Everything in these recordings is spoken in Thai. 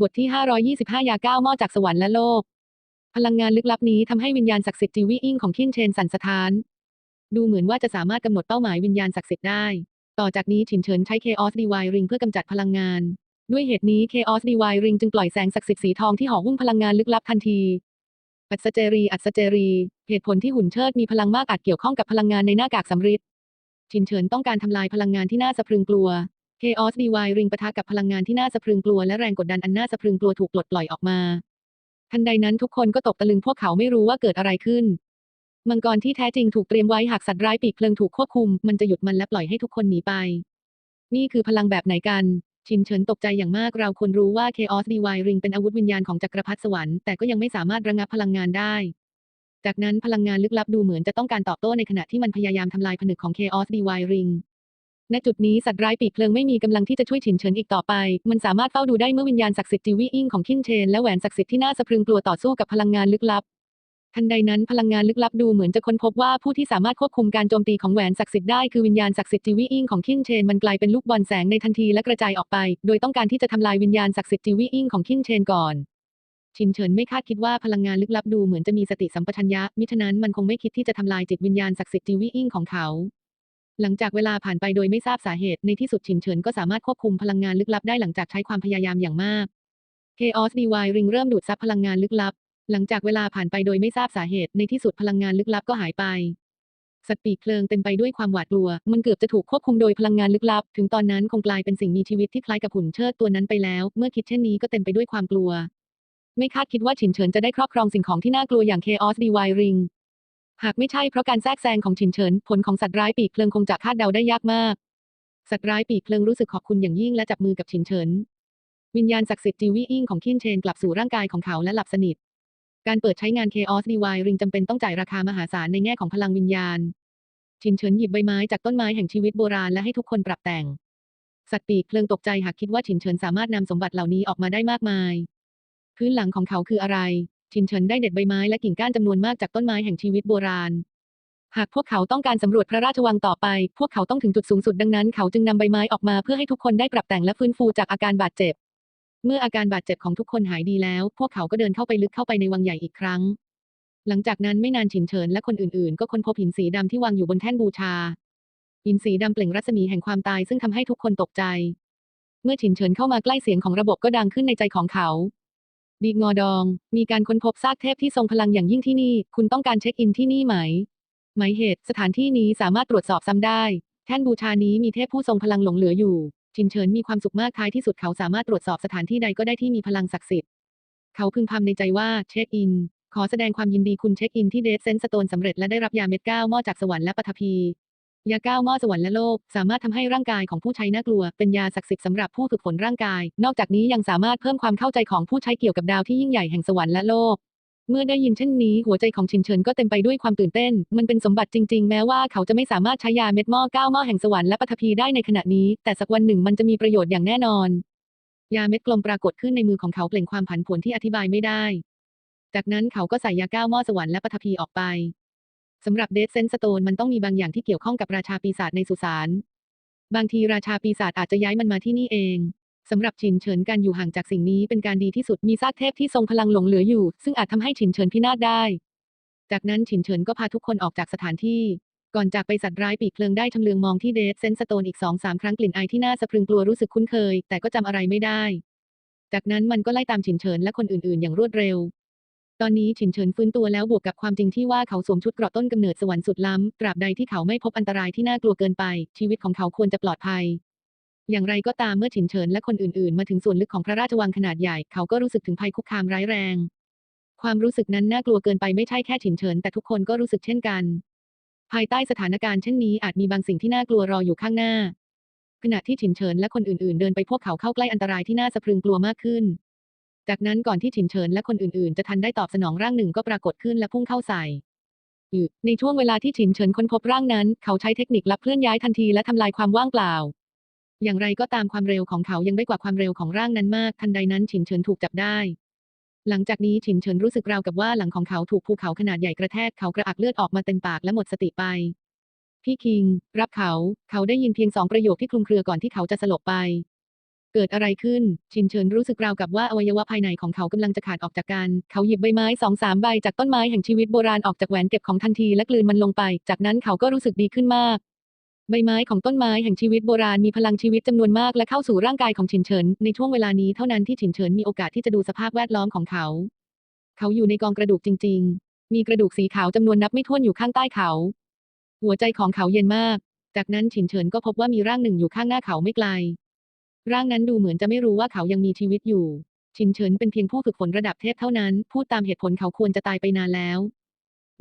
บทที่ 525 ยาเก้าหม้อจากสวรรค์และโลก พลังงานลึกลับนี้ทำให้วิญญาณศักดิ์สิทธิ์จีวีอิงของคินเชนสั่นสะท้าน ดูเหมือนว่าจะสามารถกำหนดเป้าหมายวิญญาณศักดิ์สิทธิ์ได้ ต่อจากนี้ฉินเฉินใช้ Chaos Divine Ring เพื่อกำจัดพลังงาน ด้วยเหตุนี้ Chaos Divine Ring จึงปล่อยแสงศักดิ์สิทธิ์สีทองที่ห่อหุ้มพลังงานลึกลับทันที อัศเจรีอัศเจรี เหตุผลที่หุ่นเชิดมีพลังมากอาจเกี่ยวข้องกับพลังงานในหน้ากากสำริดฉินเฉินต้องการทำลายพลังงานที่น่าสะพรึงกลัว Chaos Divine Ring ปะทะกับพลังงานที่น่าสะพรึงกลัวและแรงกดดันอันน่าสะพรึงกลัวถูกปลดปล่อยออกมา ทันใดนั้นทุกคนก็ตกตะลึงพวกเขาไม่รู้ว่าเกิดอะไรขึ้น มังกรที่แท้จริงถูกเตรียมไว้หากสัตว์ร้ายปีกเพลิงถูกควบคุม มันจะหยุดมันและปล่อยให้ทุกคนหนีไป นี่คือพลังแบบไหนกัน ชินเฉินตกใจอย่างมากเราควรรู้ว่า Chaos Divine Ring เป็นอาวุธวิญญาณของจักรพรรดิสวรรค์แต่ก็ยังไม่สามารถระงับพลังงานได้ จากนั้นพลังงานลึกลับดูเหมือนจะต้องการตอบโต้ในขณะที่มันพยายามทำลายผนึกของ Chaos Divine Ring ณจุดนี้สัตว์ร้ายปีกเพลิงไม่มีกำลังที่จะช่วยฉินเฉินอีกต่อไป มันสามารถเฝ้าดูได้เมื่อวิญญาณศักดิ์สิทธิ์จิวี่อิงของคินเชนและแหวนศักดิ์สิทธิ์ที่น่าสะพรึงกลัวต่อสู้กับพลังงานลึกลับ ทันใดนั้นพลังงานลึกลับดูเหมือนจะค้นพบว่าผู้ที่สามารถควบคุมการโจมตีของแหวนศักดิ์สิทธิ์ได้คือวิญญาณศักดิ์สิทธิ์จิวี่อิงของคินเชนมันกลายเป็นลูกบอลแสงในทันทีและกระจายออกไป โดยต้องการที่จะทำลายวิญญาณศักดิ์สิทธิ์จิวี่อิงของคินเชนก่อนชินเฉินไม่คาดคิดว่าพลังงานลึกลับดูเหมือนจะมีสติสัมปชัญญะ มิฉะนั้นมันคงไม่คิดที่จะทำลายจิตวิญญาณศักดิ์สิทธิ์จิวี่อิงของเขา หลังจากเวลาผ่านไปโดยไม่ทราบสาเหตุในที่สุดชินเฉินก็สามารถควบคุมพลังงานลึกลับได้หลังจากใช้ความพยายามอย่างมาก Chaos Divine Ring เริ่มดูดซับพลังงานลึกลับ หลังจากเวลาผ่านไปโดยไม่ทราบสาเหตุในที่สุดพลังงานลึกลับก็หายไป สัตว์ปีกเพลิงเต็มไปด้วยความหวาดกลัว มันเกือบจะถูกควบคุมโดยพลังงานลึกลับ ถึงตอนนั้นคงกลายเป็นสิ่งมีชีวิตที่คล้ายกับหุ่นเชิดตัวนั้นไปแล้ว เมื่อคิดเช่นนี้ก็เต็มไปด้วยความกลัว ไม่คาดคิดว่าฉินเฉินจะได้ครอบครองสิ่งของที่น่ากลัวอย่าง Chaos Divine Ring หากไม่ใช่เพราะการแทรกแซงของฉินเฉิน ผลของสัตว์ร้ายปีกเพลิงคงจะคาดเดาได้ยากมาก สัตว์ร้ายปีกเพลิงรู้สึกขอบคุณอย่างยิ่งและจับมือกับฉินเฉิน วิญญาณศักดิ์สิทธิ์จีวีอิงของคินเชนกลับสู่ร่างกายของเขาและหลับสนิท การเปิดใช้งาน Chaos Divine Ring จำเป็นต้องจ่ายราคามหาศาลในแง่ของพลังวิญญาณ ฉินเฉินหยิบใบไม้จากต้นไม้แห่งชีวิตโบราณและให้ทุกคนปรับแต่ง สัตว์ปีกเพลิงตกใจหากคิดว่าฉินเฉินสามารถนำสมบัติเหล่านี้ออกมาได้มากมาย พื้นหลังของเขาคืออะไร ฉินเฉินได้เด็ดใบไม้และกิ่งก้านจำนวนมากจากต้นไม้แห่งชีวิตโบราณ หากพวกเขาต้องการสำรวจพระราชวังต่อไป พวกเขาต้องถึงจุดสูงสุดดังนั้นเขาจึงนำใบไม้ออกมาเพื่อให้ทุกคนได้ปรับแต่งและฟื้นฟูจากอาการบาดเจ็บ เมื่ออาการบาดเจ็บของทุกคนหายดีแล้ว พวกเขาก็เดินเข้าไปลึกเข้าไปในวังใหญ่อีกครั้ง หลังจากนั้นไม่นานฉินเฉินและคนอื่นๆ ก็ค้นพบหินสีดำที่วางอยู่บนแท่นบูชา หินสีดำเปล่งรัศมีแห่งความตายซึ่งทำให้ทุกคนตกใจ เมื่อฉินเฉินเข้ามาใกล้เสียงของระบบก็ดังขึ้นในใจของเขา ดีงอดอง มีการค้นพบซากเทพที่ทรงพลังอย่างยิ่งที่นี่ คุณต้องการเช็คอินที่นี่ไหม หมายเหตุ สถานที่นี้สามารถตรวจสอบซ้ำได้ แท่นบูชานี้มีเทพผู้ทรงพลังหลงเหลืออยู่ จินเฉินมีความสุขมากท้ายที่สุดเขาสามารถตรวจสอบสถานที่ใดก็ได้ที่มีพลังศักดิ์สิทธิ์ เขาพึงพำในใจว่าเช็คอิน ขอแสดงความยินดีคุณเช็คอินที่เดซเซนสโตนสำเร็จและได้รับยาเม็ดเก้าหม้อจากสวรรค์และปฐพี ยาเก้าหม้อสวรรค์และโลก สามารถทำให้ร่างกายของผู้ใช้น่ากลัว เป็นยาศักดิ์สิทธิ์สำหรับผู้ฝึกฝนร่างกาย นอกจากนี้ยังสามารถเพิ่มความเข้าใจของผู้ใช้เกี่ยวกับดาวที่ยิ่งใหญ่แห่งสวรรค์และโลก เมื่อได้ยินเช่นนี้ หัวใจของชินเฉินก็เต็มไปด้วยความตื่นเต้น มันเป็นสมบัติจริง ๆ แม้ว่าเขาจะไม่สามารถใช้ยาเม็ดหม้อเก้าหม้อแห่งสวรรค์และปฐพีได้ในขณะนี้ แต่สักวันหนึ่งมันจะมีประโยชน์อย่างแน่นอน ยาเม็ดกลมปรากฏขึ้นในมือของเขาเปล่งความผันผวนที่อธิบายไม่ได้ จากนั้นเขาก็ใส่ยาเก้าหม้อสวรรค์และปฐพีออกไป สำหรับเดซเซนสโตนมันต้องมีบางอย่างที่เกี่ยวข้องกับราชาปีศาจในสุสาน บางทีราชาปีศาจอาจจะย้ายมันมาที่นี่เองสำหรับฉินเฉินการอยู่ห่างจากสิ่งนี้เป็นการดีที่สุดมีซากเทพที่ทรงพลังหลงเหลืออยู่ ซึ่งอาจทำให้ฉินเฉินพินาศได้ จากนั้นฉินเฉินก็พาทุกคนออกจากสถานที่ ก่อนจากไปสัตว์ร้ายปีกเพลิงได้ชำเลืองมองที่เดซเซนสโตนอีกสองสามครั้งกลิ่นไอที่น่าสะพรึงกลัวรู้สึกคุ้นเคย แต่ก็จำอะไรไม่ได้ จากนั้นมันก็ไล่ตามฉินเฉินและคนอื่นๆ อย่างรวดเร็ว ตอนนี้ฉินเฉินฟื้นตัวแล้วบวกกับความจริงที่ว่าเขาสวมชุดเกราะต้นกำเนิดสวรรค์สุดล้ำ ตราบใดที่เขาไม่พบอันตรายที่น่ากลัวเกินไป ชีวิตของเขาควรจะปลอดภัย อย่างไรก็ตามเมื่อฉินเฉินและคนอื่นๆ มาถึงส่วนลึกของพระราชวังขนาดใหญ่ เขาก็รู้สึกถึงภัยคุกคามร้ายแรง ความรู้สึกนั้นน่ากลัวเกินไปไม่ใช่แค่ฉินเฉินแต่ทุกคนก็รู้สึกเช่นกัน ภายใต้สถานการณ์เช่นนี้อาจมีบางสิ่งที่น่ากลัวรออยู่ข้างหน้า ขณะที่ฉินเฉินและคนอื่นๆ เดินไปพวกเขาเข้าใกล้อันตรายที่น่าสะพรึงกลัวมากขึ้น จากนั้นก่อนที่ฉินเฉินและคนอื่นๆ จะทันได้ตอบสนองร่างหนึ่งก็ปรากฏขึ้นและพุ่งเข้าใส่ในช่วงเวลาที่ฉินเฉินค้นพบร่างนั้น เขาใช้เทคนิคลับเคลื่อนย้ายทันทีและทำลายความว่างเปล่า อย่างไรก็ตามความเร็วของเขายังได้กว่าความเร็วของร่างนั้นมาก ทันใดนั้นฉินเฉินถูกจับได้ หลังจากนี้ฉินเฉินรู้สึกราวกับว่าหลังของเขาถูกภูเขาขนาดใหญ่กระแทกเขากระอักเลือดออกมาเต็มปากและหมดสติไป พี่คิง รับเขา เขาได้ยินเพียงสองประโยคที่คลุมเครือก่อนที่เขาจะสลบไป เกิดอะไรขึ้น ชินเฉินรู้สึกราวกับว่าอวัยวะภายในของเขากำลังจะขาดออกจากกัน เขาหยิบใบไม้สองสามใบจากต้นไม้แห่งชีวิตโบราณออกจากแหวนเก็บของทันทีและกลืนมันลงไป จากนั้นเขาก็รู้สึกดีขึ้นมาก ใบไม้ของต้นไม้แห่งชีวิตโบราณมีพลังชีวิตจำนวนมากและเข้าสู่ร่างกายของฉินเฉิน ในช่วงเวลานี้เท่านั้นที่ฉินเฉินมีโอกาสที่จะดูสภาพแวดล้อมของเขา เขาอยู่ในกองกระดูกจริง ๆ มีกระดูกสีขาวจำนวนนับไม่ถ้วนอยู่ข้างใต้เขา หัวใจของเขาเย็นมาก จากนั้นฉินเฉินก็พบว่ามีร่างหนึ่งอยู่ข้างหน้าเขาไม่ไกล ร่างนั้นดูเหมือนจะไม่รู้ว่าเขายังมีชีวิตอยู่ฉินเฉินเป็นเพียงผู้ฝึกฝนระดับเทพเท่านั้น พูดตามเหตุผลเขาควรจะตายไปนานแล้ว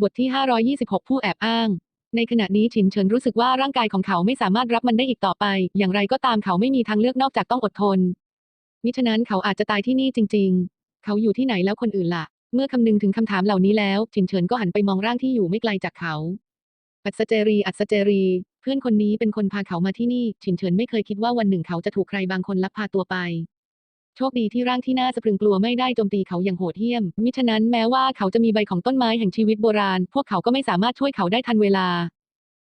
บทที่ 526 ผู้แอบอ้าง ในขณะนี้ฉินเฉินรู้สึกว่าร่างกายของเขาไม่สามารถรับมันได้อีกต่อไป อย่างไรก็ตามเขาไม่มีทางเลือกนอกจากต้องอดทน มิฉะนั้นเขาอาจจะตายที่นี่จริง ๆ เขาอยู่ที่ไหนแล้วคนอื่นล่ะ เมื่อคำนึงถึงคำถามเหล่านี้แล้วฉินเฉินก็หันไปมองร่างที่อยู่ไม่ไกลจากเขา อัศเจรี อัศเจรี พื่อนคนนี้เป็นคนพาเขามาที่นี่ ฉินเฉินไม่เคยคิดว่าวันหนึ่งเขาจะถูกใครบางคนลักพาตัวไป โชคดีที่ร่างที่น่าสะพรึงกลัวไม่ได้โจมตีเขาอย่างโหดเหี้ยม มิฉะนั้นแม้ว่าเขาจะมีใบของต้นไม้แห่งชีวิตโบราณ พวกเขาก็ไม่สามารถช่วยเขาได้ทันเวลา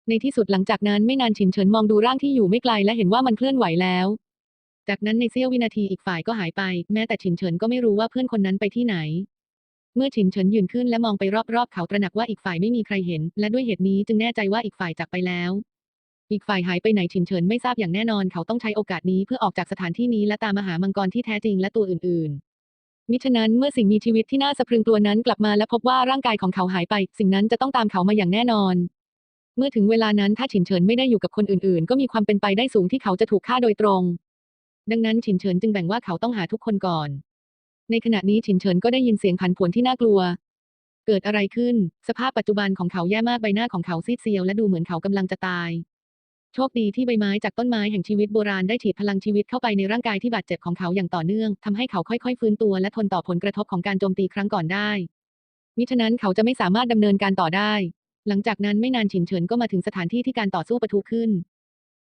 ในที่สุดหลังจากนั้นไม่นานฉินเฉินมองดูร่างที่อยู่ไม่ไกลและเห็นว่ามันเคลื่อนไหวแล้ว จากนั้นในเสี้ยววินาทีอีกฝ่ายก็หายไป แม้แต่ฉินเฉินก็ไม่รู้ว่าเพื่อนคนนั้นไปที่ไหนเมื่อฉินเฉินยืนขึ้นและมองไปรอบๆ เขาตระหนักว่าอีกฝ่ายไม่มีใครเห็น และด้วยเหตุนี้จึงแน่ใจว่าอีกฝ่ายจากไปแล้ว อีกฝ่ายหายไปไหนฉินเฉินไม่ทราบอย่างแน่นอนเขาต้องใช้โอกาสนี้เพื่อออกจากสถานที่นี้และตามมหามังกรที่แท้จริงและตัวอื่นๆ มิฉะนั้นเมื่อสิ่งมีชีวิตที่น่าสะพรึงกลัวนั้นกลับมาและพบว่าร่างกายของเขาหายไป สิ่งนั้นจะต้องตามเขามาอย่างแน่นอน เมื่อถึงเวลานั้นถ้าฉินเฉินไม่ได้อยู่กับคนอื่นๆ ก็มีความเป็นไปได้สูงที่เขาจะถูกฆ่าโดยตรง ดังนั้นฉินเฉินจึงแบ่งว่าเขาต้องหาทุกคนก่อน ในขณะนี้ฉินเฉินก็ได้ยินเสียงผันผวนที่น่ากลัวเกิดอะไรขึ้น สภาพปัจจุบันของเขาแย่มากใบหน้าของเขาซีดเซียวและดูเหมือนเขากำลังจะตาย โชคดีที่ใบไม้จากต้นไม้แห่งชีวิตโบราณได้ฉีดพลังชีวิตเข้าไปในร่างกายที่บาดเจ็บของเขาอย่างต่อเนื่องทำให้เขาค่อยๆ ฟื้นตัวและทนต่อผลกระทบของการโจมตีครั้งก่อนได้ มิฉะนั้นเขาจะไม่สามารถดำเนินการต่อได้ หลังจากนั้นไม่นานฉินเฉินก็มาถึงสถานที่ที่การต่อสู้ปะทุขึ้น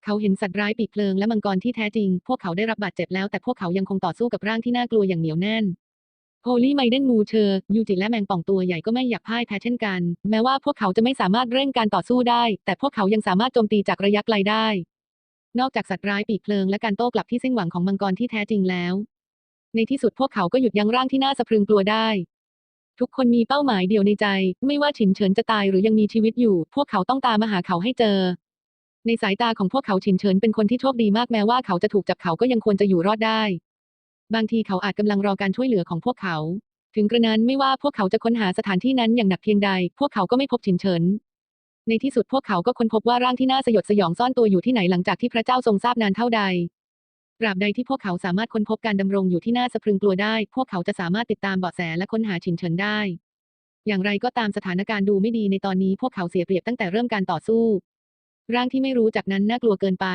เขาเห็นสัตว์ร้ายปีกเพลิงและมังกรที่แท้จริง พวกเขาได้รับบาดเจ็บแล้วแต่พวกเขายังคงต่อสู้กับร่างที่น่ากลัวอย่างเหนียวแน่น โฮลี่ไมเดนมูเชอร์ยูจิและแมงป่องตัวใหญ่ก็ไม่อยากพ่ายแพ้เช่นกัน แม้ว่าพวกเขาจะไม่สามารถเร่งการต่อสู้ได้ แต่พวกเขายังสามารถโจมตีจากระยะไกลได้ นอกจากสัตว์ร้ายปีกเพลิงและการโต้กลับที่สิ้นหวังของมังกรที่แท้จริงแล้ว ในที่สุดพวกเขาก็หยุดยั้งร่างที่น่าสะพรึงกลัวได้ ทุกคนมีเป้าหมายเดียวในใจ ไม่ว่าฉินเฉินจะตายหรือยังมีชีวิตอยู่ พวกเขาต้องตามมาหาเขาให้เจอ ในสายตาของพวกเขาฉินเฉินเป็นคนที่โชคดีมากแม้ว่าเขาจะถูกจับเขาก็ยังควรจะอยู่รอดได้ บางทีเขาอาจกำลังรอการช่วยเหลือของพวกเขา ถึงกระนั้นไม่ว่าพวกเขาจะค้นหาสถานที่นั้นอย่างหนักเพียงใด พวกเขาก็ไม่พบฉินเฉิน ในที่สุดพวกเขาก็ค้นพบว่าร่างที่น่าสยดสยองซ่อนตัวอยู่ที่ไหนหลังจากที่พระเจ้าทรงทราบนานเท่าใดตราบใดที่พวกเขาสามารถค้นพบการดำรงอยู่ที่น่าสะพรึงกลัวได้ พวกเขาจะสามารถติดตามเบาะแสและค้นหาฉินเฉินได้ อย่างไรก็ตามสถานการณ์ดูไม่ดีในตอนนี้พวกเขาเสียเปรียบตั้งแต่เริ่มการต่อสู้ ร่างที่ไม่รู้จักนั้นน่ากลัวเกินไป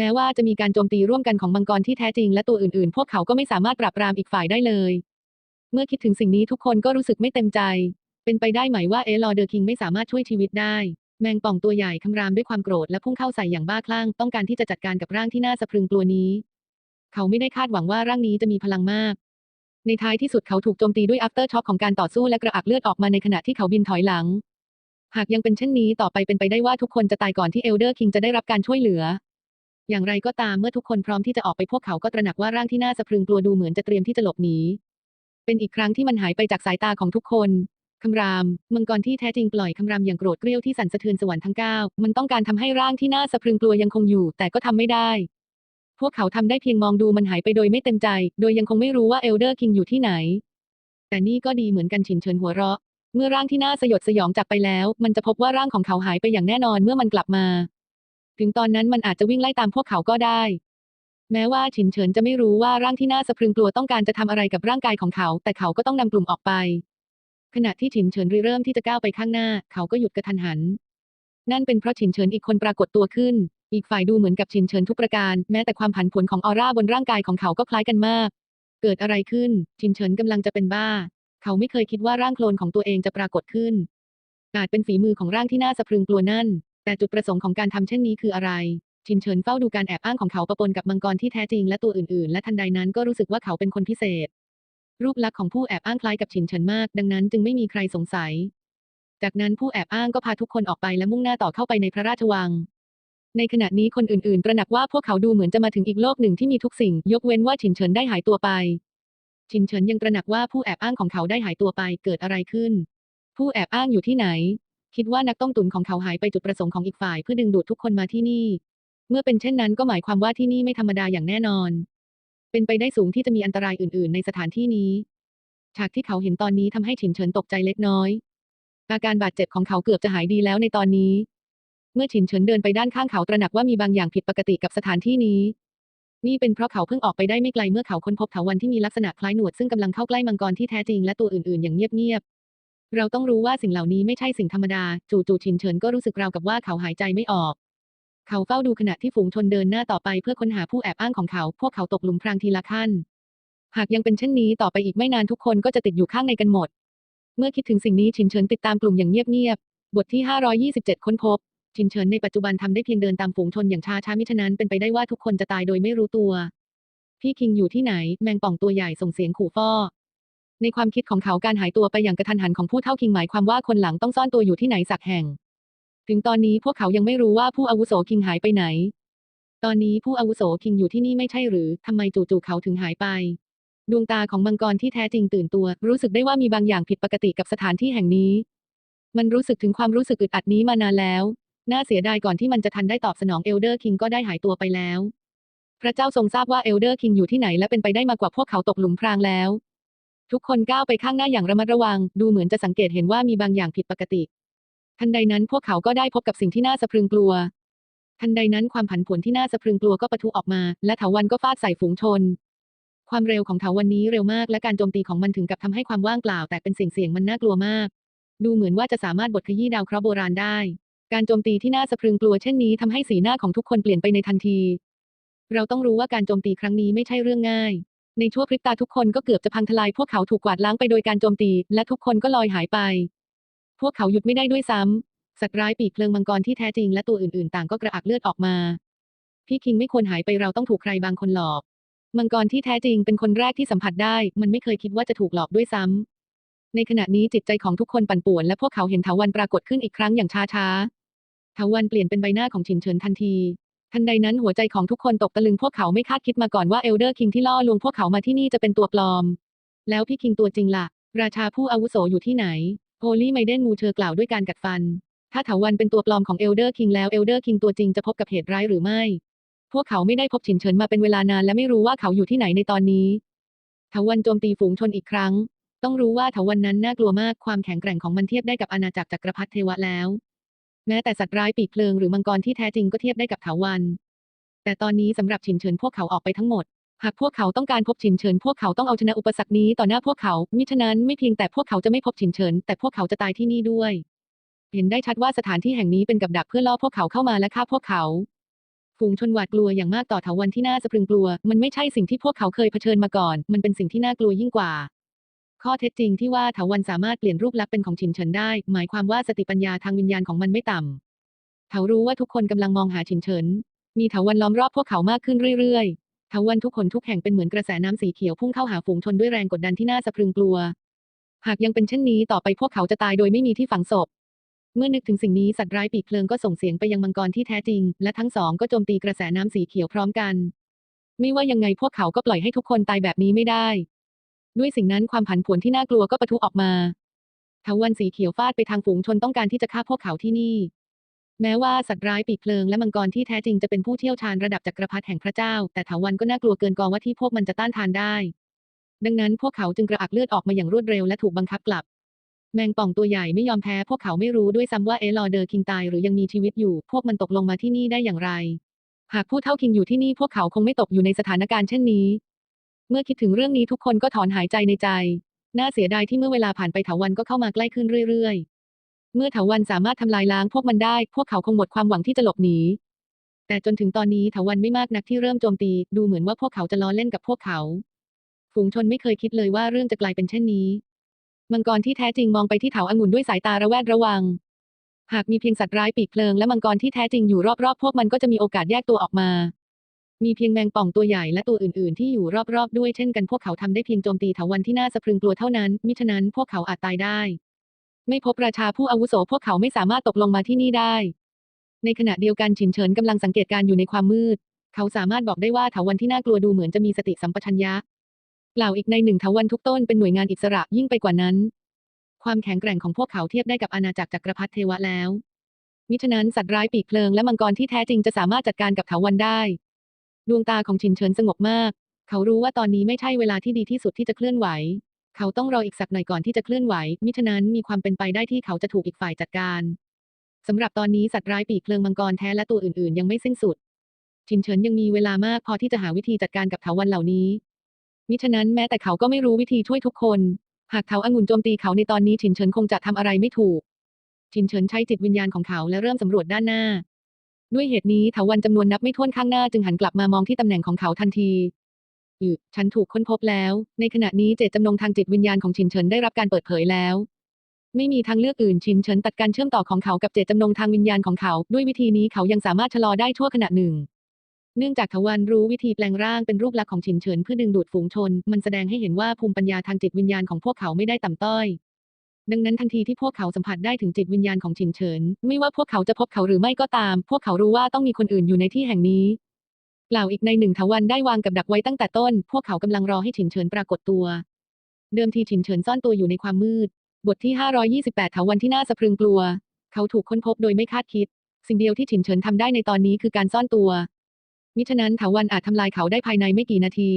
แม้ว่าจะมีการโจมตีร่วมกันของมังกรที่แท้จริงและตัวอื่นๆ พวกเขาก็ไม่สามารถปราบปรามอีกฝ่ายได้เลย เมื่อคิดถึงสิ่งนี้ทุกคนก็รู้สึกไม่เต็มใจ เป็นไปได้ไหมว่าเอลอเดอร์คิงไม่สามารถช่วยชีวิตได้ แมงป่องตัวใหญ่คำรามด้วยความโกรธและพุ่งเข้าใส่อย่างบ้าคลั่งต้องการที่จะจัดการกับร่างที่น่าสะพรึงกลัวนี้ เขาไม่ได้คาดหวังว่าร่างนี้จะมีพลังมากในท้ายที่สุดเขาถูกโจมตีด้วย after shock ของการต่อสู้และกระอักเลือดออกมาในขณะที่เขาบินถอยหลัง หากยังเป็นเช่นนี้ต่อไปเป็นไปได้ว่าทุกคนจะตายก่อนที่เอลเดอร์คิงจะได้รับการช่วยเหลือ อย่างไรก็ตามเมื่อทุกคนพร้อมที่จะออกไปพวกเขาก็ตระหนักว่าร่างที่น่าสะพรึงกลัวดูเหมือนจะเตรียมที่จะหลบหนีเป็นอีกครั้งที่มันหายไปจากสายตาของทุกคนคำราม มังกรที่แท้จริงปล่อยคำรามอย่างโกรธเกรี้ยวที่สั่นสะเทือนสวรรค์ทั้งเก้ามันต้องการทำให้ร่างที่น่าสะพรึงกลัวยังคงอยู่ แต่ก็ทำไม่ได้ พวกเขาทำได้เพียงมองดูมันหายไปโดยไม่เต็มใจ โดยยังคงไม่รู้ว่าเอลเดอร์คิงอยู่ที่ไหน แต่นี่ก็ดีเหมือนกันฉินเฉินหัวเราะ เมื่อร่างที่น่าสยดสยองจากไปแล้ว มันจะพบว่าร่างของเขาหายไปอย่างแน่นอนเมื่อมันกลับมา ถึงตอนนั้นมันอาจจะวิ่งไล่ตามพวกเขาก็ได้ แม้ว่าฉินเฉินจะไม่รู้ว่าร่างที่น่าสะพรึงกลัวต้องการจะทำอะไรกับร่างกายของเขา แต่เขาก็ต้องนำกลุ่มออกไป ขณะที่ฉินเฉินริเริ่มที่จะก้าวไปข้างหน้า เขาก็หยุดกระทันหัน นั่นเป็นเพราะฉินเฉินอีกคนปรากฏตัวขึ้น อีกฝ่ายดูเหมือนกับฉินเฉินทุกประการแม้แต่ความผันผวนของออร่าบนร่างกายของเขาก็คล้ายกันมาก เกิดอะไรขึ้นฉินเฉินกำลังจะเป็นบ้า เขาไม่เคยคิดว่าร่างโคลนของตัวเองจะปรากฏขึ้นอาจเป็นฝีมือของร่างที่น่าสะพรึงกลัวนั่น แต่จุดประสงค์ของการทำเช่นนี้คืออะไร ชินเฉินเฝ้าดูการแอบอ้างของเขาปะปนกับมังกรที่แท้จริงและตัวอื่นๆ และทันใดนั้นก็รู้สึกว่าเขาเป็นคนพิเศษ รูปลักษณ์ของผู้แอบอ้างคล้ายกับฉินเฉินมาก ดังนั้นจึงไม่มีใครสงสัย จากนั้นผู้แอบอ้างก็พาทุกคนออกไปและมุ่งหน้าต่อเข้าไปในพระราชวัง ในขณะนี้คนอื่นๆ ตระหนักว่าพวกเขาดูเหมือนจะมาถึงอีกโลกหนึ่งที่มีทุกสิ่ง ยกเว้นว่าฉินเฉินได้หายตัวไปฉินเฉินยังตระหนักว่าผู้แอบอ้างของเขาได้หายตัวไปเกิดอะไรขึ้น ผู้แอบอ้างอยู่ที่ไหน คิดว่านักต้มตุ๋นของเขาหายไปจุดประสงค์ของอีกฝ่ายเพื่อดึงดูดทุกคนมาที่นี่ เมื่อเป็นเช่นนั้นก็หมายความว่าที่นี่ไม่ธรรมดาอย่างแน่นอน เป็นไปได้สูงที่จะมีอันตรายอื่น ๆ ในสถานที่นี้ ฉากที่เขาเห็นตอนนี้ทำให้ฉินเฉินตกใจเล็กน้อย อาการบาดเจ็บของเขาเกือบจะหายดีแล้วในตอนนี้ เมื่อฉินเฉินเดินไปด้านข้างเขาตระหนักว่ามีบางอย่างผิดปกติกับสถานที่นี้นี่เป็นเพราะเขาเพิ่งออกไปได้ไม่ไกลเมื่อเขาค้นพบเถาวัลย์ที่มีลักษณะคล้ายหนวดซึ่งกำลังเข้าใกล้มังกรที่แท้จริงและตัวอื่นๆ อย่างเงียบๆ เราต้องรู้ว่าสิ่งเหล่านี้ไม่ใช่สิ่งธรรมดา จู่ๆฉินเฉินก็รู้สึกราวกับว่าเขาหายใจไม่ออก เขาเฝ้าดูขณะที่ฝูงชนเดินหน้าต่อไปเพื่อค้นหาผู้แอบอ้างของเขา พวกเขาตกหลุมพรางทีละขั้น หากยังเป็นเช่นนี้ต่อไปอีกไม่นานทุกคนก็จะติดอยู่ข้างในกันหมด เมื่อคิดถึงสิ่งนี้ฉินเฉินติดตามกลุ่มอย่างเงียบๆ บทที่ 527 ค้นพบฉินเฉินในปัจจุบันทำได้เพียงเดินตามฝูงชนอย่างช้าช้ามิฉะนั้นเป็นไปได้ว่าทุกคนจะตายโดยไม่รู้ตัว พี่คิงอยู่ที่ไหน แมงป่องตัวใหญ่ส่งเสียงขู่ฟ้อ ในความคิดของเขาการหายตัวไปอย่างกระทันหันของผู้เท่าคิงหมายความว่าคนหลังต้องซ่อนตัวอยู่ที่ไหนสักแห่ง ถึงตอนนี้พวกเขายังไม่รู้ว่าผู้อาวุโสคิงหายไปไหน ตอนนี้ผู้อาวุโสคิงอยู่ที่นี่ไม่ใช่หรือทำไมจู่ๆเขาถึงหายไป ดวงตาของมังกรที่แท้จริงตื่นตัว รู้สึกได้ว่ามีบางอย่างผิดปกติกับสถานที่แห่งนี้ มันรู้สึกถึงความรู้สึกอึดอัดนี้มานานแล้ว น่าเสียดายก่อนที่มันจะทันได้ตอบสนองเอลเดอร์คิงก็ได้หายตัวไปแล้ว พระเจ้าทรงทราบว่าเอลเดอร์คิงอยู่ที่ไหนและเป็นไปได้มากกว่าพวกเขาตกหลุมพรางแล้ว ทุกคนก้าวไปข้างหน้าอย่างระมัดระวัง ดูเหมือนจะสังเกตเห็นว่ามีบางอย่างผิดปกติ ทันใดนั้นพวกเขาก็ได้พบกับสิ่งที่น่าสะพรึงกลัว ทันใดนั้นความผันผวนที่น่าสะพรึงกลัวก็ปะทุออกมา และเถาวันก็ฟาดใส่ฝูงชน ความเร็วของเถาวันนี้เร็วมาก และการโจมตีของมันถึงกับทำให้ความว่างเปล่า แตกเป็นเสียงมันน่ากลัวมาก ดูเหมือนว่าจะสามารถบดขยี้ดาวเคราะห์โบราณได้ การโจมตีที่น่าสะพรึงกลัวเช่นนี้ทำให้สีหน้าของทุกคนเปลี่ยนไปในทันที เราต้องรู้ว่าการโจมตีครั้งนี้ไม่ใช่เรื่องง่าย ในชั่วพริบตาทุกคนก็เกือบจะพังทลายพวกเขาถูกกวาดล้างไปโดยการโจมตี และทุกคนก็ลอยหายไป พวกเขาหยุดไม่ได้ด้วยซ้ำสัตว์ร้ายปีกเพลิงมังกรที่แท้จริงและตัวอื่นๆ ต่างก็กระอักเลือดออกมา พี่คิงไม่ควรหายไปเราต้องถูกใครบางคนหลอก มังกรที่แท้จริงเป็นคนแรกที่สัมผัสได้ มันไม่เคยคิดว่าจะถูกหลอกด้วยซ้ำในขณะนี้จิตใจของทุกคนปั่นป่วนและพวกเขาเห็นเถาวันปรากฏขึ้นอีกครั้งอย่างช้าๆเถาวันเปลี่ยนเป็นใบหน้าของฉินเฉินทันที ทันใดนั้นหัวใจของทุกคนตกตะลึงพวกเขาไม่คาดคิดมาก่อนว่าเอลเดอร์คิงที่ล่อลวงพวกเขามาที่นี่จะเป็นตัวปลอม แล้วพี่คิงตัวจริงล่ะ ราชาผู้อาวุโสอยู่ที่ไหนโฮลี่ไมเดนมูเธอกล่าวด้วยการกัดฟัน ถ้าเถาวันเป็นตัวปลอมของเอลเดอร์คิงแล้วเอลเดอร์คิงตัวจริงจะพบกับเหตุร้ายหรือไม่ พวกเขาไม่ได้พบฉินเฉินมาเป็นเวลานานและไม่รู้ว่าเขาอยู่ที่ไหนในตอนนี้เถาวันโจมตีฝูงชนอีกครั้ง ต้องรู้ว่าเถาวันนั้นน่ากลัวมากความแข็งแกร่งของมันเทียบได้กับอาณาจักรจักรพรรดิเทวะแล้ว แม้แต่สัตว์ร้ายปีกเพลิงหรือมังกรที่แท้จริงก็เทียบได้กับเถาวันแต่ตอนนี้สำหรับฉินเฉินพวกเขาออกไปทั้งหมด หากพวกเขาต้องการพบฉินเฉินพวกเขาต้องเอาชนะอุปสรรคนี้ต่อหน้าพวกเขามิฉะนั้นไม่เพียงแต่พวกเขาจะไม่พบฉินเฉินแต่พวกเขาจะตายที่นี่ด้วย เห็นได้ชัดว่าสถานที่แห่งนี้เป็นกับดักเพื่อล่อพวกเขาเข้ามาและฆ่าพวกเขาฝูงชนหวาดกลัวอย่างมากต่อเถาวันที่น่าสะพรึงกลัว มันไม่ใช่สิ่งที่พวกเขาเคยเผชิญมาก่อน มันเป็นสิ่งที่น่ากลัวยิ่งกว่า ข้อเท็จจริงที่ว่าเถาวันสามารถเปลี่ยนรูปลักษณ์เป็นของฉินเฉินได้ หมายความว่าสติปัญญาทางวิญญาณของมันไม่ต่ำเขารู้ว่าทุกคนกำลังมองหาฉินเฉิน มีเถาวันล้อมรอบพวกเขามากขึ้นเรื่อยๆ เถาวันทุกคนทุกแห่งเป็นเหมือนกระแสน้ำสีเขียวพุ่งเข้าหาฝูงชนด้วยแรงกดดันที่น่าสะพรึงกลัว หากยังเป็นเช่นนี้ต่อไปพวกเขาจะตายโดยไม่มีที่ฝังศพ เมื่อนึกถึงสิ่งนี้สัตว์ร้ายปีกเพลิงก็ส่งเสียงไปยังมังกรที่แท้จริง และทั้งสองก็โจมตีกระแสน้ำสีเขียวพร้อมกัน ไม่ว่ายังไงพวกเขาก็ปล่อยให้ทุกคนตายแบบนี้ไม่ได้ ด้วยสิ่งนั้นความผันผวนที่น่ากลัวก็ปะทุออกมาเถาวันสีเขียวฟาดไปทางฝูงชนต้องการที่จะฆ่าพวกเขาที่นี่ แม้ว่าสัตว์ร้ายปีกเพลิงและมังกรที่แท้จริงจะเป็นผู้เชี่ยวชาญระดับจักรพรรดิแห่งพระเจ้า แต่เถาวันก็น่ากลัวเกินกองว่าที่พวกมันจะต้านทานได้ ดังนั้นพวกเขาจึงกระอักเลือดออกมาอย่างรวดเร็วและถูกบังคับกลับ แมงป่องตัวใหญ่ไม่ยอมแพ้พวกเขาไม่รู้ด้วยซ้ำว่าเอลอเดอร์คิงตายหรือยังมีชีวิตอยู่ พวกมันตกลงมาที่นี่ได้อย่างไร หากผู้เท่าคิงอยู่ที่นี่พวกเขาคงไม่ตกอยู่ในสถานการณ์เช่นนี้ เมื่อคิดถึงเรื่องนี้ทุกคนก็ถอนหายใจในใจ น่าเสียดายที่เมื่อเวลาผ่านไปเถาวันก็เข้ามาใกล้ขึ้นเรื่อยๆ เมื่อเถาวันสามารถทำลายล้างพวกมันได้ พวกเขาคงหมดความหวังที่จะหลบหนี แต่จนถึงตอนนี้เถาวันไม่มากนักที่เริ่มโจมตี ดูเหมือนว่าพวกเขาจะล้อเล่นกับพวกเขา ฝูงชนไม่เคยคิดเลยว่าเรื่องจะกลายเป็นเช่นนี้ มังกรที่แท้จริงมองไปที่เถาองุ่นด้วยสายตาระแวดระวัง หากมีเพียงสัตว์ร้ายปีกเพลิงและมังกรที่แท้จริงอยู่รอบๆ พวกมันก็จะมีโอกาสแยกตัวออกมา มีเพียงแมงป่องตัวใหญ่และตัวอื่น ๆ ที่อยู่รอบ ๆ ด้วยเช่นกันพวกเขาทำได้เพียงโจมตีเถาวันที่น่าสะพรึงกลัวเท่านั้น มิฉะนั้นพวกเขาอาจตายได้ ไม่พบราชาผู้อาวุโสพวกเขาไม่สามารถตกลงมาที่นี่ได้ ในขณะเดียวกันฉินเฉินกำลังสังเกตการอยู่ในความมืด เขาสามารถบอกได้ว่าเถาวันที่น่ากลัวดูเหมือนจะมีสติสัมปชัญญะกล่าวอีกในหนึ่งเถาวันทุกต้นเป็นหน่วยงานอิสระยิ่งไปกว่านั้น ความแข็งแกร่งของพวกเขาเทียบได้กับอาณาจักรจักรพรรดิเทวะแล้วมิฉะนั้นสัตว์ร้ายปีกเพลิงและมังกรที่แท้จริงจะสามารถจัดการกับเถาวันได้ ดวงตาของฉินเฉินสงบมาก เขารู้ว่าตอนนี้ไม่ใช่เวลาที่ดีที่สุดที่จะเคลื่อนไหว เขาต้องรออีกสักหน่อยก่อนที่จะเคลื่อนไหว มิฉะนั้นมีความเป็นไปได้ที่เขาจะถูกอีกฝ่ายจัดการสำหรับตอนนี้สัตว์ร้ายปีกเพลิงมังกรแท้และตัวอื่นๆ ยังไม่สิ้นสุด ฉินเฉินยังมีเวลามากพอที่จะหาวิธีจัดการกับเถาวันเหล่านี้ มิฉะนั้นแม้แต่เขาก็ไม่รู้วิธีช่วยทุกคน หากเถาองุ่นโจมตีเขาในตอนนี้ฉินเฉินคงจะทำอะไรไม่ถูก ฉินเฉินใช้จิตวิญญาณของเขาและเริ่มสำรวจด้านหน้า ด้วยเหตุนี้เถาวันจำนวนนับไม่ถ้วนข้างหน้าจึงหันกลับมามองที่ตำแหน่งของเขาทันทีอืฉันถูกค้นพบแล้ว ในขณะนี้เจตจำนงทางจิตวิญญาณของฉินเฉินได้รับการเปิดเผยแล้ว ไม่มีทางเลือกอื่นฉินเฉินตัดการเชื่อมต่อของเขากับเจตจำนงทางวิญญาณของเขา ด้วยวิธีนี้เขายังสามารถชะลอได้ชั่วขณะหนึ่ง เนื่องจากทวันรู้วิธีแปลงร่างเป็นรูปลักษณ์ของฉินเฉินเพื่อดึงดูดฝูงชน มันแสดงให้เห็นว่าภูมิปัญญาทางจิตวิญญาณของพวกเขาไม่ได้ต่ำต้อย ดังนั้นทันทีที่พวกเขาสัมผัสได้ถึงจิตวิญญาณของฉินเฉิน ไม่ว่าพวกเขาจะพบเขาหรือไม่ก็ตาม พวกเขารู้ว่าต้องมีคนอื่นอยู่ในที่แห่งนี้กล่าวอีกในหนึ่งทวันได้วางกับดักไว้ตั้งแต่ต้น พวกเขากำลังรอให้ฉินเฉินปรากฏตัว เดิมทีฉินเฉินซ่อนตัวอยู่ในความมืด บทที่ 528เถาวันที่น่าสะพรึงกลัว เขาถูกค้นพบโดยไม่คาดคิด สิ่งเดียวที่ฉินเฉินทำได้ในตอนนี้คือการซ่อนตัว มิฉะนั้นเถาวันอาจทำลายเขาได้ภายในไม่กี่นาที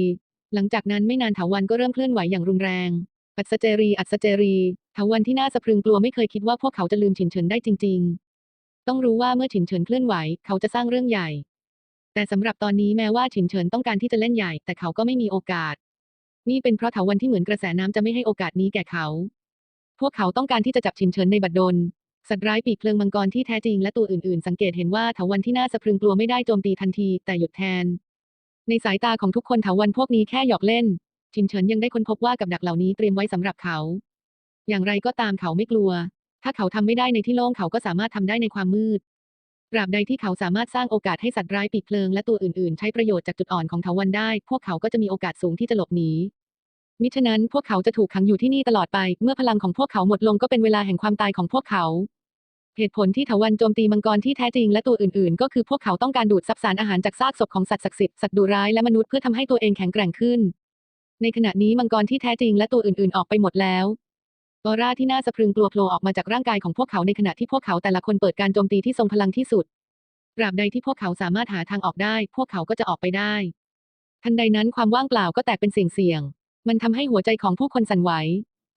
หลังจากนั้นไม่นานเถาวันก็เริ่มเคลื่อนไหวอย่างรุนแรง อัศเจรี อัศเจรี เถาวันที่น่าสะพรึงกลัวไม่เคยคิดว่าพวกเขาจะลืมฉินเฉินได้จริง ๆ ต้องรู้ว่าเมื่อฉินเฉินเคลื่อนไหว เขาจะสร้างเรื่องใหญ่ แต่สำหรับตอนนี้แม้ว่าฉินเฉินต้องการที่จะเล่นใหญ่ แต่เขาก็ไม่มีโอกาส นี่เป็นเพราะเถาวันที่เหมือนกระแสน้ำจะไม่ให้โอกาสนี้แก่เขา พวกเขาต้องการที่จะจับฉินเฉินในบัดดลสัตว์ร้ายปีกเพลิงมังกรที่แท้จริงและตัวอื่นๆ สังเกตเห็นว่าเถาวันที่น่าสะพรึงกลัวไม่ได้โจมตีทันทีแต่หยุดแทน ในสายตาของทุกคนเถาวันพวกนี้แค่หยอกเล่นฉินเฉินยังได้ค้นพบว่ากับดักเหล่านี้เตรียมไว้สำหรับเขา อย่างไรก็ตามเขาไม่กลัว ถ้าเขาทำไม่ได้ในที่โล่งเขาก็สามารถทำได้ในความมืดตราบใดที่เขาสามารถสร้างโอกาสให้สัตว์ร้ายปีกเพลิงและตัวอื่นๆ ใช้ประโยชน์จากจุดอ่อนของเถาวันได้ พวกเขาก็จะมีโอกาสสูงที่จะหลบหนี มิฉะนั้นพวกเขาจะถูกขังอยู่ที่นี่ตลอดไป เมื่อพลังของพวกเขาหมดลงก็เป็นเวลาแห่งความตายของพวกเขา เหตุผลที่เถาวันโจมตีมังกรที่แท้จริงและตัวอื่นๆ ก็คือพวกเขาต้องการดูดซับสารอาหารจากซากศพของสัตว์ศักดิ์สิทธิ์สัตว์ดุร้ายและมนุษย์เพื่อทำให้ตัวเองแข็งแกร่งขึ้น ในขณะนี้มังกรที่แท้จริงและตัวอื่นๆ ออกไปหมดแล้ว ออร่าที่น่าสะพรึงกลัวโผล่ออกมาจากร่างกายของพวกเขาในขณะที่พวกเขาแต่ละคนเปิดการโจมตีที่ทรงพลังที่สุดตราบใดที่พวกเขาสามารถหาทางออกได้ พวกเขาก็จะออกไปได้ ทันใดนั้นความว่างเปล่าก็แตกเป็นเสียงๆมันทำให้หัวใจของผู้คนสั่นไหว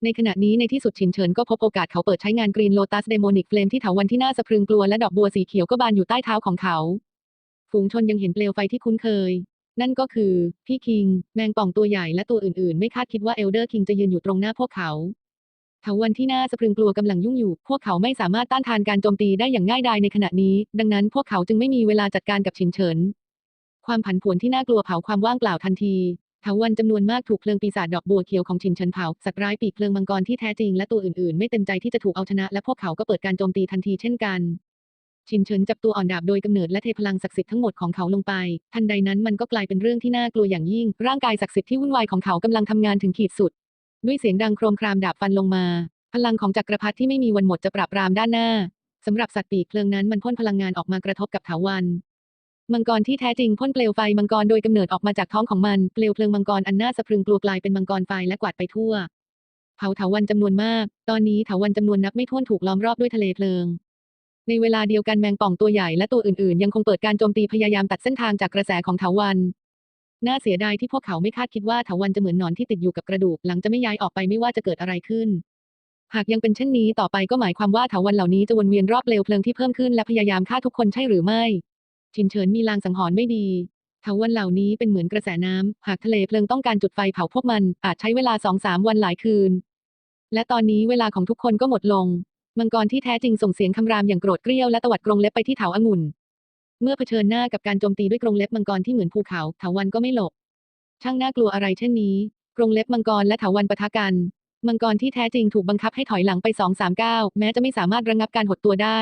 ในขณะนี้ในที่สุดชินเฉินก็พบโอกาสเขาเปิดใช้งานกรีนโลตัสเดโมนิกเฟลมที่เถาวันที่น่าสะพรึงกลัวและดอกบัวสีเขียวก็บานอยู่ใต้เท้าของเขา ฝูงชนยังเห็นเปลวไฟที่คุ้นเคย นั่นก็คือ พี่คิง แมงป่องตัวใหญ่และตัวอื่นๆ ไม่คาดคิดว่าเอลเดอร์คิงจะยืนอยู่ตรงหน้าพวกเขา เถาวันที่น่าสะพรึงกลัวกำลังยุ่งอยู่ พวกเขาไม่สามารถต้านทานการโจมตีได้อย่างง่ายดายในขณะนี้ ดังนั้นพวกเขาจึงไม่มีเวลาจัดการกับชินเฉิน ความผันผวนที่น่ากลัวเผาความว่างเปล่าทันทีเถาวันจำนวนมากถูกเพลิงปีศาจดอกบัวเขียวของชินเฉินเผา สัตว์ร้ายปีกเพลิงมังกรที่แท้จริงและตัวอื่นๆ ไม่เต็มใจที่จะถูกเอาชนะ และพวกเขาก็เปิดการโจมตีทันทีเช่นกัน ชินเฉินจับตัวอ่อนดาบโดยกำเนิดและเทพลังศักดิ์สิทธิ์ทั้งหมดของเขาลงไป ทันใดนั้นมันก็กลายเป็นเรื่องที่น่ากลัวอย่างยิ่ง ร่างกายศักดิ์สิทธิ์ที่วุ่นวายของเขากำลังทำงานถึงขีดสุด ด้วยเสียงดังโครมครามดาบฟันลงมา พลังของจักรพรรดิที่ไม่มีวันหมดจะปราบปรามด้านหน้าสำหรับสัตว์ปีกเพลิงนั้นมันพ่นพลังงานออกมากระทบกับเถาวันมังกรที่แท้จริงพ่นเปลวไฟมังกรโดยกำเนิดออกมาจากท้องของมันเปลวเพลิงมังกรอันน่าสะพรึงกลัวกลายเป็นมังกรไฟและกวาดไปทั่ว เผาเถาวันจำนวนมาก ตอนนี้เถาวันจำนวนนับไม่ถ้วนถูกล้อมรอบด้วยทะเลเพลิง ในเวลาเดียวกันแมงป่องตัวใหญ่และตัวอื่นๆ ยังคงเปิดการโจมตีพยายามตัดเส้นทางจากกระแสของเถาวัน น่าเสียดายที่พวกเขาไม่คาดคิดว่าเถาวันจะเหมือนหนอนที่ติดอยู่กับกระดูกหลังจะไม่ย้ายออกไปไม่ว่าจะเกิดอะไรขึ้น หากยังเป็นเช่นนี้ต่อไปก็หมายความว่าเถาวันเหล่านี้จะวนเวียนรอบเปลวเพลิงที่เพิ่มขึ้นและพยายามฆ่าทุกคนใช่หรือไม่ชินเฉินมีลางสังหรณ์ไม่ดีเถาวันเหล่านี้เป็นเหมือนกระแสน้ำหากทะเลเพลิงต้องการจุดไฟเผาพวกมันอาจใช้เวลาสองสามวันหลายคืน และตอนนี้เวลาของทุกคนก็หมดลง มังกรที่แท้จริงส่งเสียงคำรามอย่างโกรธเกรี้ยวและตวัดกรงเล็บไปที่เถาองุ่น เมื่อเผชิญหน้ากับการโจมตีด้วยกรงเล็บมังกรที่เหมือนภูเขาเถาวันก็ไม่หลบ ช่างน่ากลัวอะไรเช่นนี้ กรงเล็บมังกรและเถาวันปะทะกัน มังกรที่แท้จริงถูกบังคับให้ถอยหลังไปสองสามก้าวแม้จะไม่สามารถระงับการหดตัวได้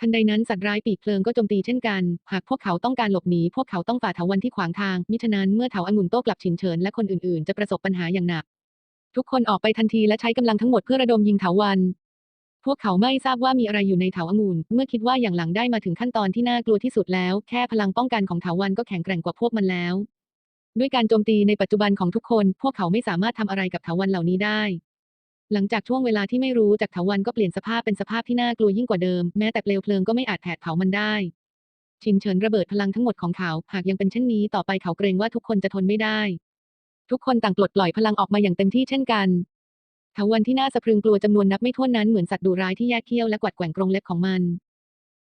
ทันใดนั้นสัตว์ร้ายปีกเพลิงก็โจมตีเช่นกัน หากพวกเขาต้องการหลบหนีพวกเขาต้องฝ่าเถาวันที่ขวางทาง มิฉะนั้นเมื่อเถาองุ่นโต้กลับฉินเฉินและคนอื่นๆ จะประสบปัญหาอย่างหนัก ทุกคนออกไปทันทีและใช้กำลังทั้งหมดเพื่อระดมยิงเถาวัน วกเขาไม่ทราบว่ามีอะไรอยู่ในเถาองุ่นเมื่อคิดว่าอย่างหลังได้มาถึงขั้นตอนที่น่ากลัวที่สุดแล้ว แค่พลังป้องกันของเถาวันก็แข็งแกร่งกว่าพวกมันแล้ว ด้วยการโจมตีในปัจจุบันของทุกคน พวกเขาไม่สามารถทำอะไรกับเถาวันเหล่านี้ได้ หลังจากช่วงเวลาที่ไม่รู้จากเถาวันก็เปลี่ยนสภาพเป็นสภาพที่น่ากลัวยิ่งกว่าเดิมแม้แต่เปลวเพลิงก็ไม่อาจแผดเผามันได้ชินเฉินระเบิดพลังทั้งหมดของเขา หากยังเป็นเช่นนี้ต่อไปเขาเกรงว่าทุกคนจะทนไม่ได้ ทุกคนต่างปลดปล่อยพลังออกมาอย่างเต็มที่เช่นกัน ถาวันที่น่าสะพรึงกลัวจำนวนนับไม่ถ้วนนั้นเหมือนสัตว์ดุร้ายที่แยกเขี้ยวและกวัดแกว่งกรงเล็บของมัน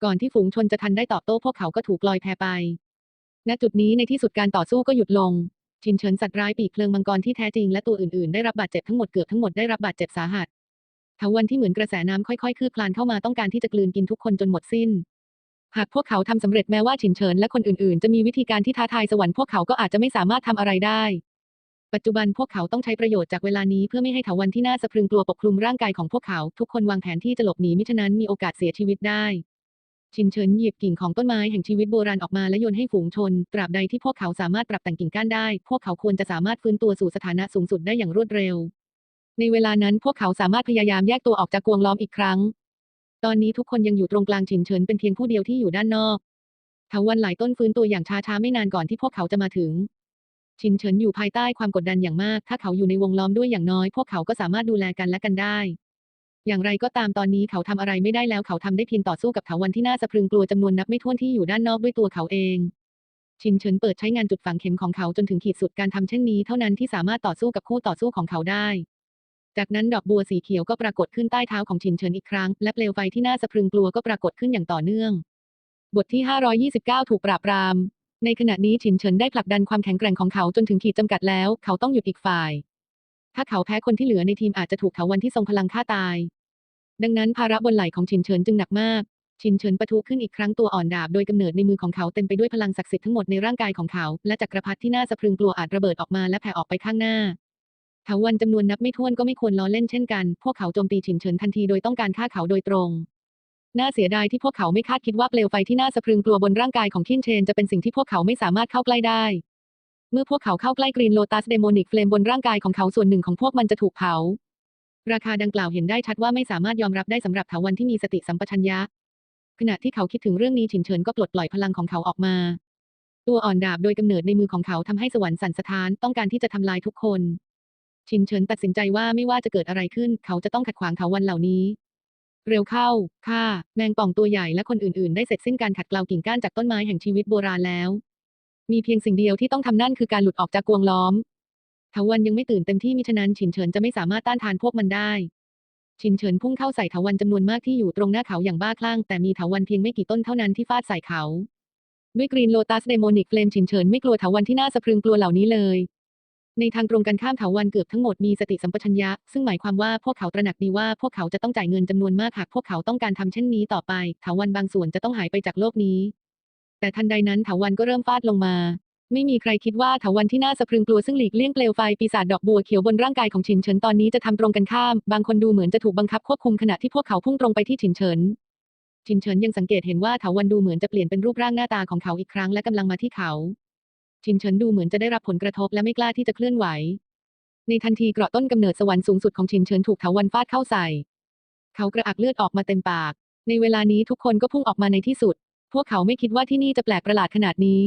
ก่อนที่ฝูงชนจะทันได้ตอบโต้พวกเขาก็ถูกลอยแพไป ณจุดนี้ในที่สุดการต่อสู้ก็หยุดลง ชินเฉินสัตว์ร้ายปีกเพลิงมังกรที่แท้จริงและตัวอื่นๆ ได้รับบาดเจ็บทั้งหมดเกือบทั้งหมดได้รับบาดเจ็บสาหัสเถาวันที่เหมือนกระแสน้ำค่อยๆ คืบคลานเข้ามาต้องการที่จะกลืนกินทุกคนจนหมดสิ้น หากพวกเขาทำสำเร็จแม้ว่าฉินเฉินและคนอื่นๆ จะมีวิธีการที่ท้าทายสวรรค์พวกเขาก็อาจจะไม่สามารถทำอะไรได้ ปัจจุบันพวกเขาต้องใช้ประโยชน์จากเวลานี้เพื่อไม่ให้เถาวันที่น่าสะพรึงกลัวปกคลุมร่างกายของพวกเขา ทุกคนวางแผนที่จะหลบหนีมิฉะนั้นมีโอกาสเสียชีวิตได้ ชินเฉินหยิบกิ่งของต้นไม้แห่งชีวิตโบราณออกมาและโยนให้ฝูงชน ตราบใดที่พวกเขาสามารถปรับแต่งกิ่งก้านได้ พวกเขาควรจะสามารถฟื้นตัวสู่สถานะสูงสุดได้อย่างรวดเร็ว ในเวลานั้นพวกเขาสามารถพยายามแยกตัวออกจากกวงล้อมอีกครั้ง ตอนนี้ทุกคนยังอยู่ตรงกลางชินเฉินเป็นเพียงผู้เดียวที่อยู่ด้านนอกเถาวันหลายต้นฟื้นตัวอย่างช้าๆไม่นานก่อนที่พวกเขาจะมาถึง ชินเฉินอยู่ภายใต้ความกดดันอย่างมาก ถ้าเขาอยู่ในวงล้อมด้วยอย่างน้อย พวกเขาก็สามารถดูแลกันและกันได้ อย่างไรก็ตามตอนนี้เขาทำอะไรไม่ได้แล้วเขาทำได้เพียงต่อสู้กับเถาวันที่น่าสะพรึงกลัวจำนวนนับไม่ถ้วนที่อยู่ด้านนอกด้วยตัวเขาเอง ชินเฉินเปิดใช้งานจุดฝังเข็มของเขาจนถึงขีดสุดการทำเช่นนี้ เท่านั้นที่สามารถต่อสู้กับคู่ต่อสู้ของเขาได้จากนั้นดอกบัวสีเขียวก็ปรากฏขึ้นใต้เท้าของชินเฉินอีกครั้ง และเปลวไฟที่น่าสะพรึงกลัวก็ปรากฏขึ้นอย่างต่อเนื่อง บทที่ 529 ถูกปราบปราม ในขณะนี้ฉินเฉินได้ผลักดันความแข็งแกร่งของเขาจนถึงขีดจำกัดแล้ว เขาต้องหยุดอีกฝ่าย ถ้าเขาแพ้คนที่เหลือในทีมอาจจะถูกเถาวันที่ทรงพลังฆ่าตาย ดังนั้นภาระบนไหล่ของฉินเฉินจึงหนักมาก ฉินเฉินปะทุขึ้นอีกครั้งตัวอ่อนดาบโดยกำเนิดในมือของเขาเต็มไปด้วยพลังศักดิ์สิทธิ์ทั้งหมดในร่างกายของเขา และจักรพรรดิที่น่าสะพรึงกลัวอาจระเบิดออกมาและแผ่ออกไปข้างหน้าเถาวันจำนวนนับไม่ถ้วนก็ไม่ควรล้อเล่นเช่นกัน พวกเขาโจมตีฉินเฉินทันทีโดยต้องการฆ่าเขาโดยตรง น่าเสียดายที่พวกเขาไม่คาดคิดว่าเปลวไฟที่น่าสะพรึงกลัวบนร่างกายของคินเชนจะเป็นสิ่งที่พวกเขาไม่สามารถเข้าใกล้ได้ เมื่อพวกเขาเข้าใกล้กรีนโลตัสเดโมนิกเฟลมบนร่างกายของเขาส่วนหนึ่งของพวกมันจะถูกเผา ราคาดังกล่าวเห็นได้ชัดว่าไม่สามารถยอมรับได้สำหรับเถาวันที่มีสติสัมปชัญญะ ขณะที่เขาคิดถึงเรื่องนี้ฉินเฉินก็ปลดปล่อยพลังของเขาออกมา ตัวอ่อนดาบโดยกำเนิดในมือของเขาทำให้สวรรค์สั่นสะท้านต้องการที่จะทำลายทุกคน ชินเฉินตัดสินใจว่าไม่ว่าจะเกิดอะไรขึ้น เขาจะต้องขัดขวางเถาวันเหล่านี้ เร็วเข้า ค่ะแมงป่องตัวใหญ่และคนอื่น ๆ ได้เสร็จสิ้นการขัดเกลากิ่งก้านจากต้นไม้แห่งชีวิตโบราณแล้ว มีเพียงสิ่งเดียวที่ต้องทำนั่นคือการหลุดออกจากกวงล้อมเถาวันยังไม่ตื่นเต็มที่มิฉะนั้นฉินเฉินจะไม่สามารถต้านทานพวกมันได้ชินเฉินพุ่งเข้าใส่เถาวันจำนวนมากที่อยู่ตรงหน้าเขาอย่างบ้าคลั่ง แต่มีเถาวันเพียงไม่กี่ต้นเท่านั้นที่ฟาดใส่เขา ด้วยกรีนโลตัสเดโมนิกเฟลมฉินเฉินไม่กลัวเถาวันที่น่าสะพรึงกลัวเหล่านี้เลย ในทางตรงกันข้ามเถาวันเกือบทั้งหมดมีสติสัมปชัญญะ ซึ่งหมายความว่าพวกเขาตระหนักดีว่าพวกเขาจะต้องจ่ายเงินจำนวนมากหากพวกเขาต้องการทำเช่นนี้ต่อไปเถาวันบางส่วนจะต้องหายไปจากโลกนี้ แต่ทันใดนั้นเถาวันก็เริ่มฟาดลงมา ไม่มีใครคิดว่าเถาวันที่น่าสะพรึงกลัวซึ่งหลีกเลี่ยงเปลวไฟปีศาจดอกบัวเขียวบนร่างกายของฉินเฉินตอนนี้จะทำตรงกันข้าม บางคนดูเหมือนจะถูกบังคับควบคุมขณะที่พวกเขาพุ่งตรงไปที่ฉินเฉินฉินเฉินยังสังเกตเห็นว่าเถาวันดูเหมือนจะเปลี่ยนเป็นรูปร่างหน้าตาของเขาอีกครั้งและกำลังมาที่เขา ฉินเฉินดูเหมือนจะได้รับผลกระทบและไม่กล้าที่จะเคลื่อนไหว ในทันทีเกราะต้นกำเนิดสวรรค์สูงสุดของฉินเฉินถูกเถาวันฟาดเข้าใส่ เขากระอักเลือดออกมาเต็มปาก ในเวลานี้ทุกคนก็พุ่งออกมาในที่สุด พวกเขาไม่คิดว่าที่นี่จะแปลกประหลาดขนาดนี้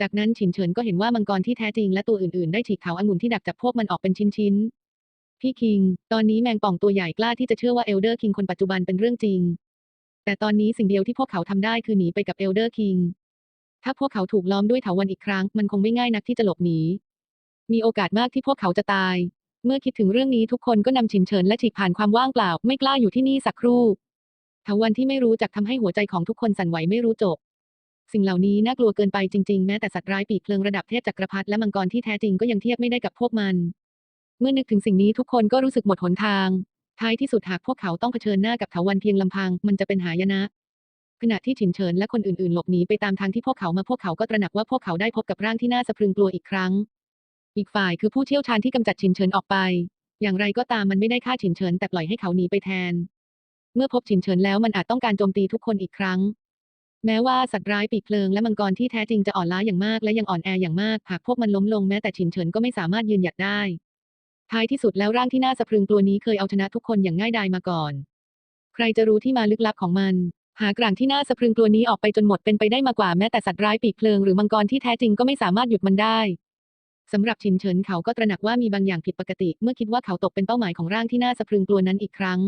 จากนั้นฉินเฉินก็เห็นว่ามังกรที่แท้จริงและตัวอื่นๆ ได้ฉีกเถาองุ่นที่ดักจับพวกมันออกเป็นชิ้นๆ พี่คิง ตอนนี้แมงป่องตัวใหญ่กล้าที่จะเชื่อว่าเอลเดอร์คิงคนปัจจุบันเป็นเรื่องจริง แต่ตอนนี้สิ่งเดียวที่พวกเขาทำได้คือหนีไปกับเอลเดอร์คิง ถ้าพวกเขาถูกล้อมด้วยเถาวันอีกครั้ง มันคงไม่ง่ายนักที่จะหลบหนี มีโอกาสมากที่พวกเขาจะตาย เมื่อคิดถึงเรื่องนี้ทุกคนก็นำฉินเฉินและฉีกผ่านความว่างเปล่า ไม่กล้าอยู่ที่นี่สักครู่เถาวันที่ไม่รู้จักทำให้หัวใจของทุกคนสั่นไหวไม่รู้จบ สิ่งเหล่านี้น่ากลัวเกินไปจริงๆ แม้แต่สัตว์ร้ายปีกเพลิงระดับเทพจักรพรรดิและมังกรที่แท้จริงก็ยังเทียบไม่ได้กับพวกมัน เมื่อนึกถึงสิ่งนี้ทุกคนก็รู้สึกหมดหนทาง ท้ายที่สุดหากพวกเขาต้องเผชิญหน้ากับเถาวันเพียงลำพัง มันจะเป็นหายนะ ขณะที่ฉินเฉินและคนอื่นๆ หลบหนีไปตามทางที่พวกเขามาพวกเขาก็ตระหนักว่าพวกเขาได้พบกับร่างที่น่าสะพรึงกลัวอีกครั้ง อีกฝ่ายคือผู้เชี่ยวชาญที่กำจัดฉินเฉินออกไป อย่างไรก็ตามมันไม่ได้ฆ่าฉินเฉินแต่ปล่อยให้เขาหนีไปแทน เมื่อพบฉินเฉินแล้วมันอาจต้องการโจมตีทุกคนอีกครั้ง แม้ว่าสัตว์ร้ายปีกเพลิงและมังกรที่แท้จริงจะอ่อนล้าอย่างมากและยังอ่อนแออย่างมากหากพวกมันล้มลงแม้แต่ฉินเฉินก็ไม่สามารถยืนหยัดได้ ท้ายที่สุดแล้วร่างที่น่าสะพรึงกลัวนี้เคยเอาชนะทุกคนอย่างง่ายดายมาก่อน ใครจะรู้ที่มาลึกลับของมัน หากร่างที่น่าสะพรึงกลัวนี้ออกไปจนหมดเป็นไปได้มากกว่าแม้แต่สัตว์ร้ายปีกเพลิงหรือมังกรที่แท้จริงก็ไม่สามารถหยุดมันได้สำหรับชินเฉินเขาก็ตระหนักว่ามีบางอย่างผิดปกติ เมื่อคิดว่าเขาตกเป็นเป้าหมายของร่างที่น่าสะพรึงกลัวนั้นอีกครั้ง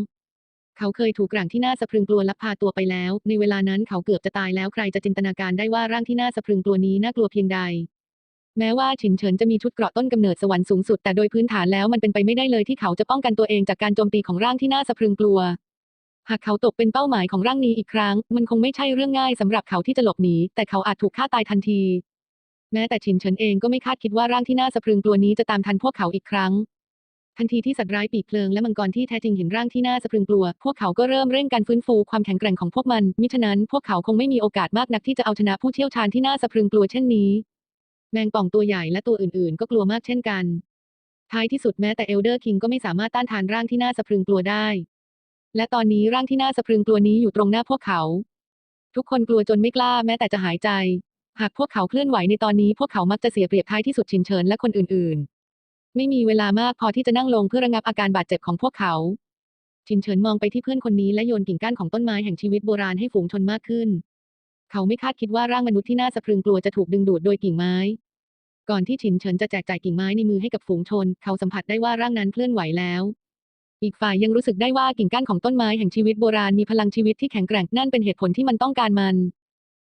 เขาเคยถูกร่างที่น่าสะพรึงกลัวลักพาตัวไปแล้ว ในเวลานั้นเขาเกือบจะตายแล้วใครจะจินตนาการได้ว่าร่างที่น่าสะพรึงกลัวนี้น่ากลัวเพียงใด แม้ว่าฉินเฉินจะมีชุดเกราะต้นกำเนิดสวรรค์สูงสุดแต่โดยพื้นฐานแล้วมันเป็นไปไม่ได้เลยที่เขาจะป้องกันตัวเองจากการโจมตีของร่างที่น่าสะพรึงกลัว หากเขาตกเป็นเป้าหมายของร่างนี้อีกครั้ง มันคงไม่ใช่เรื่องง่ายสำหรับเขาที่จะหลบหนีแต่เขาอาจถูกฆ่าตายทันที แม้แต่ฉินเฉินเองก็ไม่คาดคิดว่าร่างที่น่าสะพรึงกลัวนี้จะตามทันพวกเขาอีกครั้ง ทันทีที่สัตว์ร้ายปีกเพลิงและมังกรที่แท้จริงเห็นร่างที่น่าสะพรึงกลัว พวกเขาก็เริ่มเร่งการฟื้นฟูความแข็งแกร่งของพวกมัน มิฉะนั้นพวกเขาคงไม่มีโอกาสมากนักที่จะเอาชนะผู้เชี่ยวชาญที่น่าสะพรึงกลัวเช่นนี้แมงป่องตัวใหญ่และตัวอื่นๆ ก็กลัวมากเช่นกัน ท้ายที่สุดแม้แต่เอลเดอร์คิงก็ไม่สามารถต้านทานร่างที่น่าสะพรึงกลัวได้ และตอนนี้ร่างที่น่าสะพรึงกลัวนี้อยู่ตรงหน้าพวกเขา ทุกคนกลัวจนไม่กล้าแม้แต่จะหายใจ หากพวกเขาเคลื่อนไหวในตอนนี้พวกเขามักจะเสียเปรียบท้ายที่สุดชินเฉินและคนอื่นๆ ไม่มีเวลามากพอที่จะนั่งลงเพื่อระงับอาการบาดเจ็บของพวกเขา ชินเฉินมองไปที่เพื่อนคนนี้และโยนกิ่งก้านของต้นไม้แห่งชีวิตโบราณให้ฝูงชนมากขึ้น เขาไม่คาดคิดว่าร่างมนุษย์ที่น่าสะพรึงกลัวจะถูกดึงดูดโดยกิ่งไม้ก่อนที่ฉินเฉินจะแจกจ่ายกิ่งไม้ในมือให้กับฝูงชน เขาสัมผัสได้ว่าร่างนั้นเคลื่อนไหวแล้ว อีกฝ่ายยังรู้สึกได้ว่ากิ่งก้านของต้นไม้แห่งชีวิตโบราณมีพลังชีวิตที่แข็งแกร่งนั่นเป็นเหตุผลที่มันต้องการมัน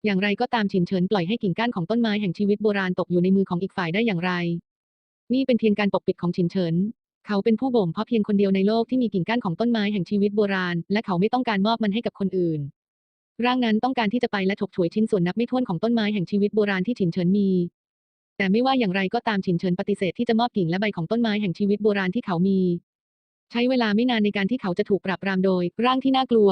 อย่างไรก็ตามฉินเฉินปล่อยให้กิ่งก้านของต้นไม้แห่งชีวิตโบราณตกอยู่ในมือของอีกฝ่ายได้อย่างไร นี่เป็นเพียงการปกปิดของฉินเฉิน เขาเป็นผู้บ่มเพาะเพียงคนเดียวในโลกที่มีกิ่งก้านของต้นไม้แห่งชีวิตโบราณ และเขาไม่ต้องการมอบมันให้กับคนอื่น ร่างนั้นต้องการที่จะไปและฉกฉวยชิ้นส่วนนับไม่ถ้วนของต้นไม้แห่งชีวิตโบราณที่ฉินเฉินมี แต่ไม่ว่าอย่างไรก็ตามฉินเฉินปฏิเสธที่จะมอบกิ่งและใบของต้นไม้แห่งชีวิตโบราณที่เขามี ใช้เวลาไม่นานในการที่เขาจะถูกปรับปรามโดย ร่างที่น่ากลัว